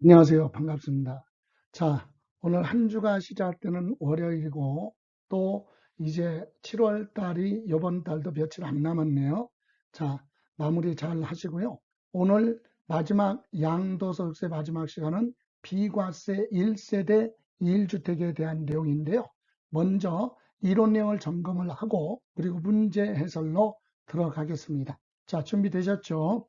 안녕하세요. 반갑습니다. 자, 오늘 한 주가 시작되는 월요일이고 또 이제 7월 달이 이번 달도 며칠 안 남았네요. 자, 마무리 잘 하시고요. 오늘 마지막 양도소득세 마지막 시간은 비과세 1세대 1주택에 대한 내용인데요. 먼저 이론 내용을 점검을 하고 그리고 문제 해설로 들어가겠습니다. 자, 준비되셨죠?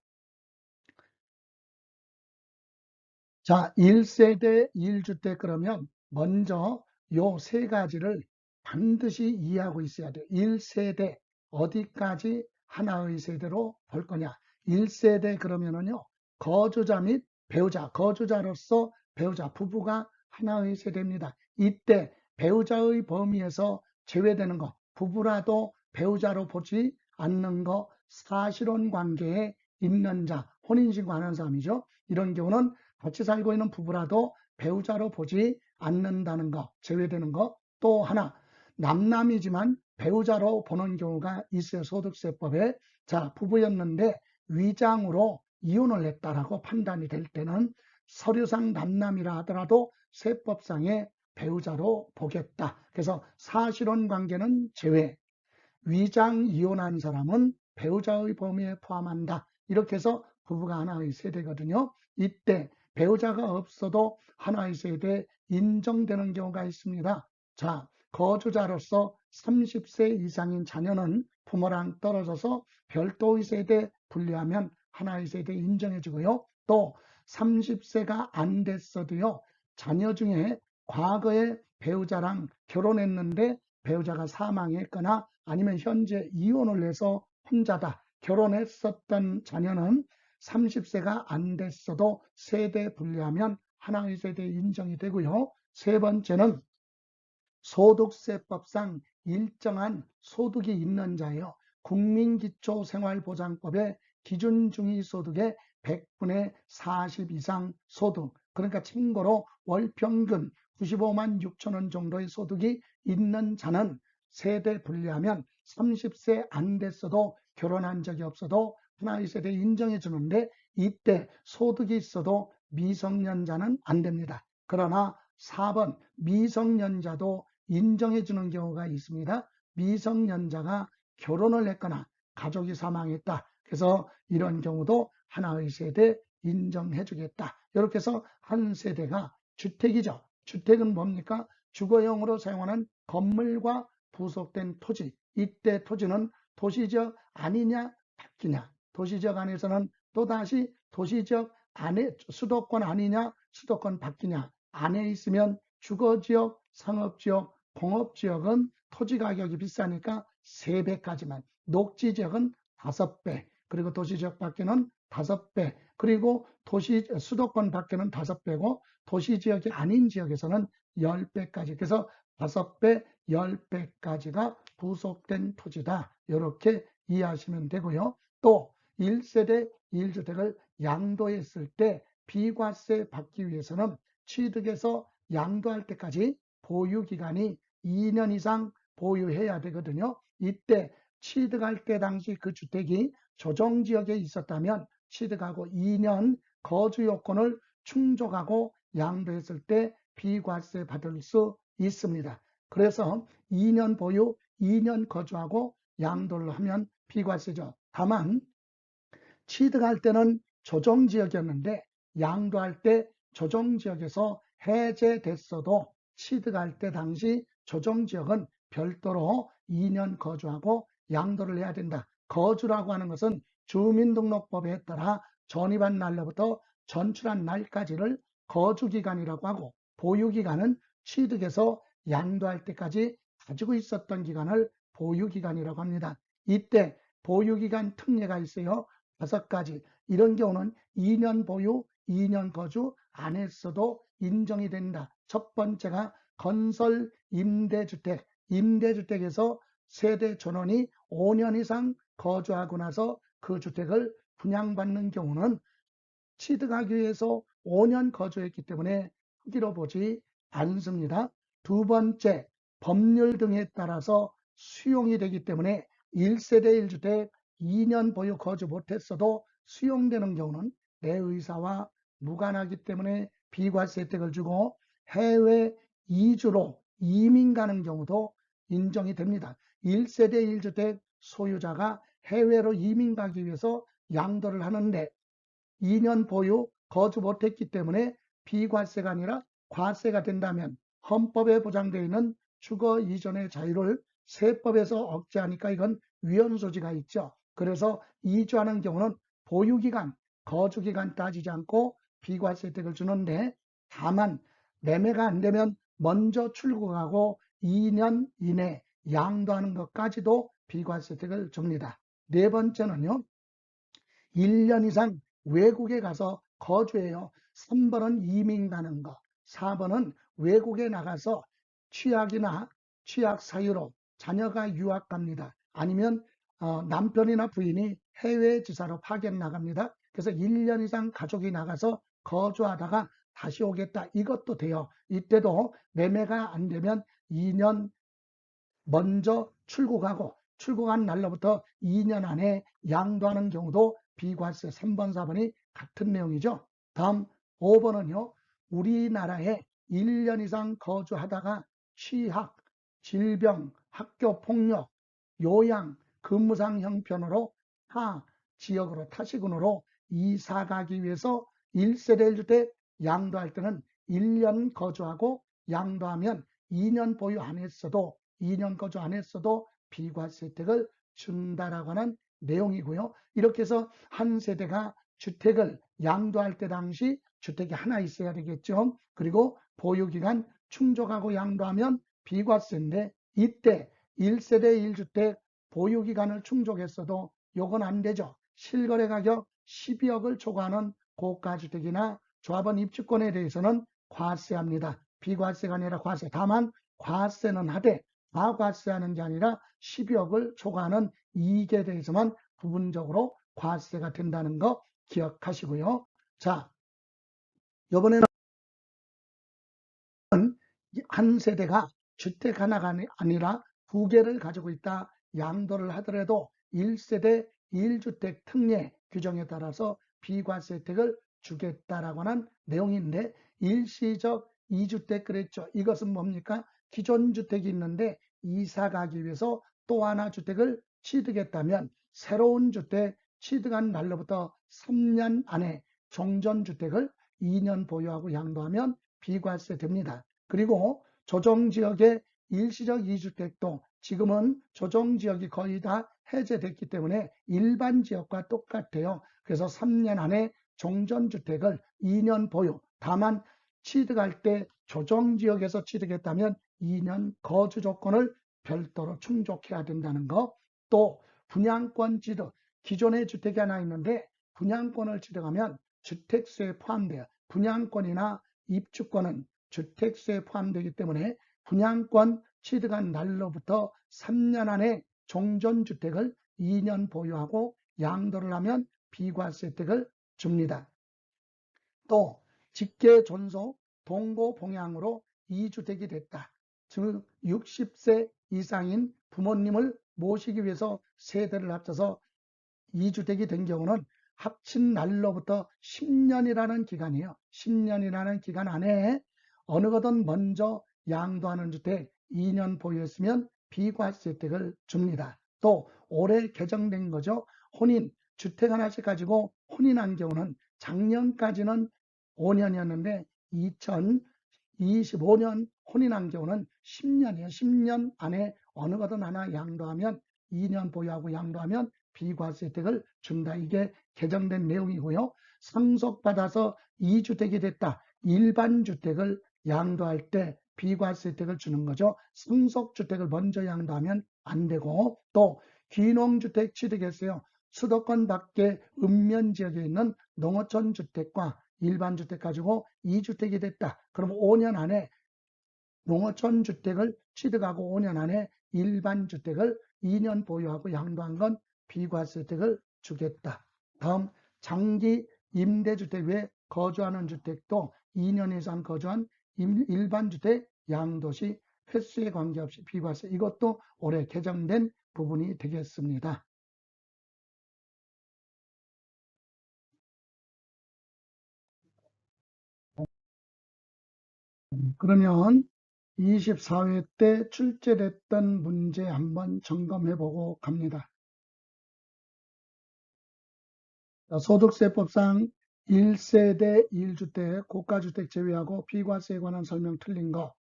자, 1세대 1주택 그러면 먼저 요 세 가지를 반드시 이해하고 있어야 돼요. 1세대 어디까지 하나의 세대로 볼 거냐. 1세대 그러면은요. 거주자 및 배우자, 거주자로서 배우자, 부부가 하나의 세대입니다. 이때 배우자의 범위에서 제외되는 거, 부부라도 배우자로 보지 않는 거, 사실혼 관계에 있는 자, 혼인신고 하는 사람이죠. 이런 경우는 같이 살고 있는 부부라도 배우자로 보지 않는다는 거, 제외되는 거. 또 하나, 남남이지만 배우자로 보는 경우가 있어요. 소득세법에. 자, 부부였는데 위장으로 이혼을 했다라고 판단이 될 때는 서류상 남남이라 하더라도 세법상의 배우자로 보겠다. 그래서 사실혼 관계는 제외. 위장 이혼한 사람은 배우자의 범위에 포함한다. 이렇게 해서 부부가 하나의 세대거든요. 이때 배우자가 없어도 하나의 세대에 인정되는 경우가 있습니다. 자, 거주자로서 30세 이상인 자녀는 부모랑 떨어져서 별도의 세대에 분류하면 하나의 세대에 인정해주고요. 또 30세가 안 됐어도요. 자녀 중에 과거에 배우자랑 결혼했는데 배우자가 사망했거나 아니면 현재 이혼을 해서 혼자다. 결혼했었던 자녀는 30세가 안 됐어도 세대 분리하면 하나의 세대에 인정이 되고요. 세 번째는 소득세법상 일정한 소득이 있는 자예요. 국민기초생활보장법의 기준 중위소득의 100분의 40 이상 소득 그러니까 참고로 월 평균 95만 6천 원 정도의 소득이 있는 자는 세대 분리하면 30세 안 됐어도 결혼한 적이 없어도 하나의 세대 인정해 주는데 이때 소득이 있어도 미성년자는 안 됩니다. 그러나 4번 미성년자도 인정해 주는 경우가 있습니다. 미성년자가 결혼을 했거나 가족이 사망했다. 그래서 이런 경우도 하나의 세대 인정해 주겠다. 이렇게 해서 한 세대가 주택이죠. 주택은 뭡니까? 주거용으로 사용하는 건물과 부속된 토지. 이때 토지는 도시적 아니냐 바뀌냐. 도시적 안에서는 또다시 도시적 안에 수도권 아니냐 수도권 바뀌냐 안에 있으면 주거지역, 상업지역, 공업지역은 토지 가격이 비싸니까 3배까지만 녹지지역은 5배 그리고 도시지역 밖에는 5배 그리고 도시 수도권 밖에는 5배고 도시지역이 아닌 지역에서는 10배까지 그래서 5배, 10배까지가 부속된 토지다 이렇게 이해하시면 되고요. 또 1세대 1주택을 양도했을 때 비과세 받기 위해서는 취득해서 양도할 때까지 보유기간이 2년 이상 보유해야 되거든요. 이때 취득할 때 당시 그 주택이 조정지역에 있었다면 취득하고 2년 거주 요건을 충족하고 양도했을 때 비과세 받을 수 있습니다. 그래서 2년 보유, 2년 거주하고 양도를 하면 비과세죠. 다만 취득할 때는 조정지역이었는데 양도할 때 조정지역에서 해제됐어도 취득할 때 당시 조정지역은 별도로 2년 거주하고 양도를 해야 된다. 거주라고 하는 것은 주민등록법에 따라 전입한 날로부터 전출한 날까지를 거주기간이라고 하고 보유기간은 취득해서 양도할 때까지 가지고 있었던 기간을 보유기간이라고 합니다. 이때 보유기간 특례가 있어요. 다섯 가지 이런 경우는 2년 보유, 2년 거주 안 했어도 인정이 된다. 첫 번째가 건설 임대주택, 임대주택에서 세대 전원이 5년 이상 거주하고 나서 그 주택을 분양받는 경우는 취득하기 위해서 5년 거주했기 때문에 흑기로 보지 않습니다. 두 번째, 법률 등에 따라서 수용이 되기 때문에 1세대 1주택 2년 보유 거주 못했어도 수용되는 경우는 내 의사와 무관하기 때문에 비과세 혜택을 주고 해외 이주로 이민 가는 경우도 인정이 됩니다. 1세대 1주택 소유자가 해외로 이민 가기 위해서 양도를 하는데 2년 보유 거주 못했기 때문에 비과세가 아니라 과세가 된다면 헌법에 보장되어 있는 주거 이전의 자유를 세법에서 억제하니까 이건 위헌 소지가 있죠. 그래서 이주하는 경우는 보유기간, 거주기간 따지지 않고 비과세 혜택을 주는데 다만 매매가 안 되면 먼저 출국하고 2년 이내 양도하는 것까지도 비과세 혜택을 줍니다. 네 번째는요. 1년 이상 외국에 가서 거주해요. 3번은 이민 가는 거, 4번은 외국에 나가서 취약이나 취약 사유로 자녀가 유학 갑니다. 아니면 어, 남편이나 부인이 해외 지사로 파견 나갑니다. 그래서 1년 이상 가족이 나가서 거주하다가 다시 오겠다. 이것도 돼요. 이때도 매매가 안 되면 2년 먼저 출국하고 출국한 날로부터 2년 안에 양도하는 경우도 비과세 3번, 4번이 같은 내용이죠. 다음 5번은요. 우리나라에 1년 이상 거주하다가 취학, 질병, 학교 폭력, 요양, 근무상 형편으로 타 지역으로 타시군으로 이사 가기 위해서 1세대 1주택 양도할 때는 1년 거주하고 양도하면 2년 보유 안 했어도 2년 거주 안 했어도 비과세 혜택을 준다라고 하는 내용이고요. 이렇게 해서 한 세대가 주택을 양도할 때 당시 주택이 하나 있어야 되겠죠. 그리고 보유기간 충족하고 양도하면 비과세인데 이때 1세대 1주택 보유기간을 충족했어도 요건 안 되죠. 실거래 가격 12억을 초과하는 고가주택이나 조합원 입주권에 대해서는 과세합니다. 비과세가 아니라 과세. 다만 과세는 하되 과과세하는 게 아니라 12억을 초과하는 이익에 대해서만 부분적으로 과세가 된다는 거 기억하시고요. 자, 이번에는 한 세대가 주택 하나가 아니라 두 개를 가지고 있다 양도를 하더라도 1세대 1주택 특례 규정에 따라서 비과세 혜택을 주겠다라고 하는 내용인데 일시적 2주택 그랬죠. 이것은 뭡니까? 기존 주택이 있는데 이사 가기 위해서 또 하나 주택을 취득했다면 새로운 주택 취득한 날로부터 3년 안에 종전 주택을 2년 보유하고 양도하면 비과세 됩니다. 그리고 조정 지역의 일시적 2주택도 지금은 조정지역이 거의 다 해제됐기 때문에 일반 지역과 똑같아요. 그래서 3년 안에 종전주택을 2년 보유, 다만 취득할 때 조정지역에서 취득했다면 2년 거주 조건을 별도로 충족해야 된다는 거. 또 분양권 취득, 기존의 주택이 하나 있는데 분양권을 취득하면 주택수에 포함돼요. 분양권이나 입주권은 주택수에 포함되기 때문에 분양권 취득한 날로부터 3년 안에 종전주택을 2년 보유하고 양도를 하면 비과세 혜택을 줍니다. 또 직계 존속 동고 봉양으로 2주택이 됐다. 즉 60세 이상인 부모님을 모시기 위해서 세대를 합쳐서 2주택이 된 경우는 합친 날로부터 10년이라는 기간이에요. 10년이라는 기간 안에 어느 것든 먼저 양도하는 주택 2년 보유했으면 비과세 혜택을 줍니다. 또 올해 개정된 거죠. 혼인, 주택 하나씩 가지고 혼인한 경우는 작년까지는 5년이었는데 2025년 혼인한 경우는 10년이에요. 10년 안에 어느 것든 하나 양도하면 2년 보유하고 양도하면 비과세 혜택을 준다. 이게 개정된 내용이고요. 상속받아서 2주택이 됐다. 일반 주택을 양도할 때 비과세 혜택을 주는 거죠. 상속주택을 먼저 양도하면 안 되고 또 귀농주택 취득했어요. 수도권 밖에 읍면 지역에 있는 농어촌 주택과 일반 주택 가지고 2주택이 됐다. 그럼 5년 안에 농어촌 주택을 취득하고 5년 안에 일반 주택을 2년 보유하고 양도한 건 비과세 혜택을 주겠다. 다음 장기 임대주택 외에 거주하는 주택도 2년 이상 거주한 일반 주택 양도시 횟수에 관계없이 비과세 이것도 올해 개정된 부분이 되겠습니다. 그러면 24회 때 출제됐던 문제 한번 점검해 보고 갑니다. 자, 소득세법상 1세대 1주택, 고가주택 제외하고 비과세에 관한 설명 틀린 거.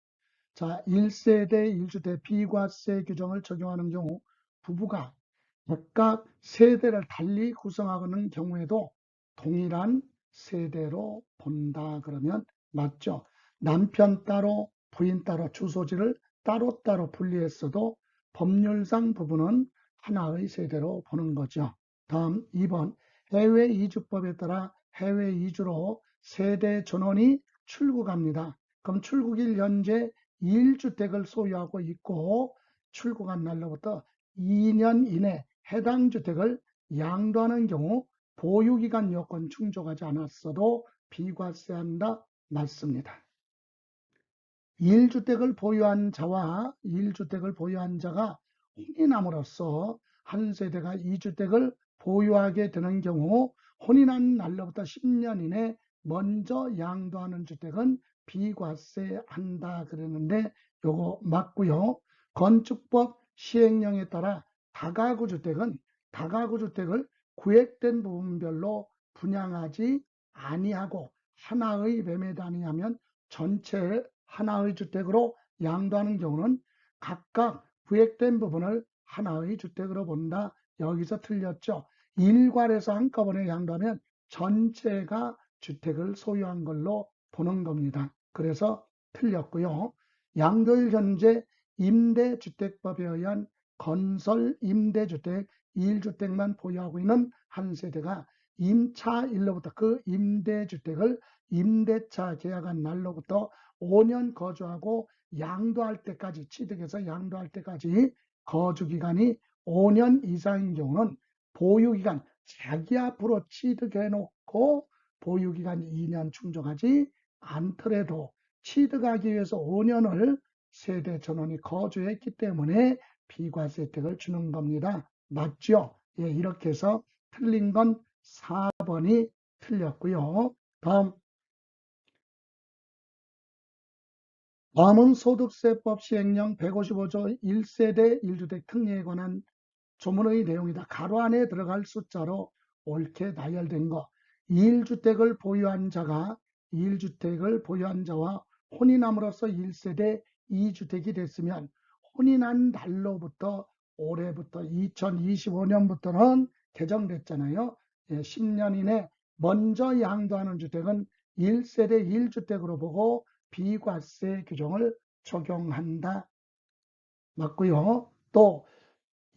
자, 1세대 1주택 비과세 규정을 적용하는 경우 부부가 각각 세대를 달리 구성하는 경우에도 동일한 세대로 본다 그러면 맞죠. 남편 따로 부인 따로 주소지를 따로따로 분리했어도 법률상 부부는 하나의 세대로 보는 거죠. 다음 2번 해외 이주법에 따라 해외 이주로 세대 전원이 출국합니다. 그럼 출국일 현재 1주택을 소유하고 있고 출국한 날로부터 2년 이내 해당 주택을 양도하는 경우 보유기간 요건 충족하지 않았어도 비과세한다 맞습니다. 1주택을 보유한 자와 1주택을 보유한 자가 혼인함으로써 한 세대가 2주택을 보유하게 되는 경우 혼인한 날로부터 10년 이내 먼저 양도하는 주택은 비과세 한다 그랬는데 요거 맞고요. 건축법 시행령에 따라 다가구 주택은 다가구 주택을 구획된 부분별로 분양하지 아니하고 하나의 매매도 아니하면 전체 하나의 주택으로 양도하는 경우는 각각 구획된 부분을 하나의 주택으로 본다. 여기서 틀렸죠. 일괄해서 한꺼번에 양도하면 전체가 주택을 소유한 걸로 보는 겁니다. 그래서 틀렸고요. 양도일 현재 임대주택법에 의한 건설 임대주택 1주택만 보유하고 있는 한 세대가 임차 일로부터 그 임대주택을 임대차 계약한 날로부터 5년 거주하고 양도할 때까지 취득해서 양도할 때까지 거주기간이 5년 이상인 경우는 보유기간 자기 앞으로 취득해 놓고 보유기간 2년 충족하지 않더라도 취득하기 위해서 5년을 세대 전원이 거주했기 때문에 비과세 혜택을 주는 겁니다. 맞죠? 예, 이렇게 해서 틀린 건 4번이 틀렸고요. 다음 다음은 소득세법 시행령 155조 1세대 1주택 특례에 관한 조문의 내용이다. 가로 안에 들어갈 숫자로 옳게 나열된 거. 1주택을 보유한 자가 1주택을 보유한 자와 혼인함으로써 1세대 2주택이 됐으면 혼인한 날로부터 올해부터 2025년부터는 개정됐잖아요. 예, 10년 이내 먼저 양도하는 주택은 1세대 1주택으로 보고 비과세 규정을 적용한다. 맞고요. 또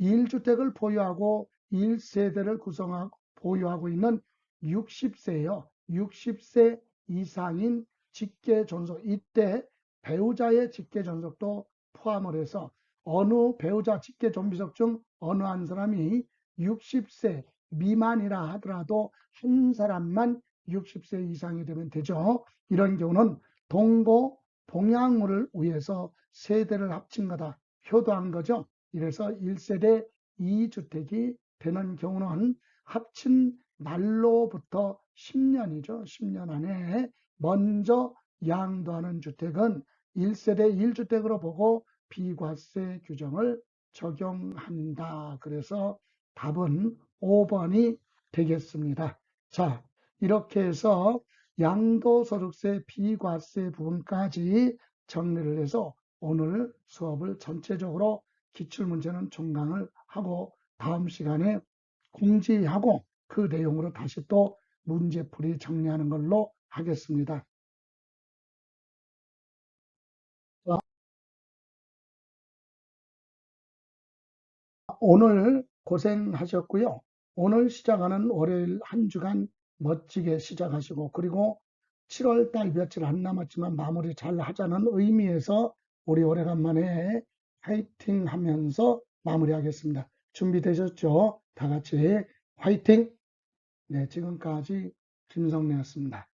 1주택을 보유하고 1세대를 구성하고 보유하고 있는 60세요. 60세 이상인 직계 존속 이때 배우자의 직계 존속도 포함을 해서 어느 배우자 직계 존비속 중 어느 한 사람이 60세 미만이라 하더라도 한 사람만 60세 이상이 되면 되죠. 이런 경우는 동거 동양물을 위해서 세대를 합친 거다. 효도한 거죠. 이래서 1세대 2주택이 되는 경우는 합친 날로부터 10년이죠. 10년 안에 먼저 양도하는 주택은 1세대 1주택으로 보고 비과세 규정을 적용한다. 그래서 답은 5번이 되겠습니다. 자, 이렇게 해서 양도소득세 비과세 부분까지 정리를 해서 오늘 수업을 전체적으로 기출문제는 종강을 하고 다음 시간에 공지하고 그 내용으로 다시 또 문제풀이 정리하는 걸로 하겠습니다. 오늘 고생하셨고요. 오늘 시작하는 월요일 한 주간 멋지게 시작하시고 그리고 7월 달 며칠 안 남았지만 마무리 잘 하자는 의미에서 우리 오래간만에 화이팅 하면서 마무리하겠습니다. 준비되셨죠? 다 같이 화이팅! 네, 지금까지 김성래였습니다.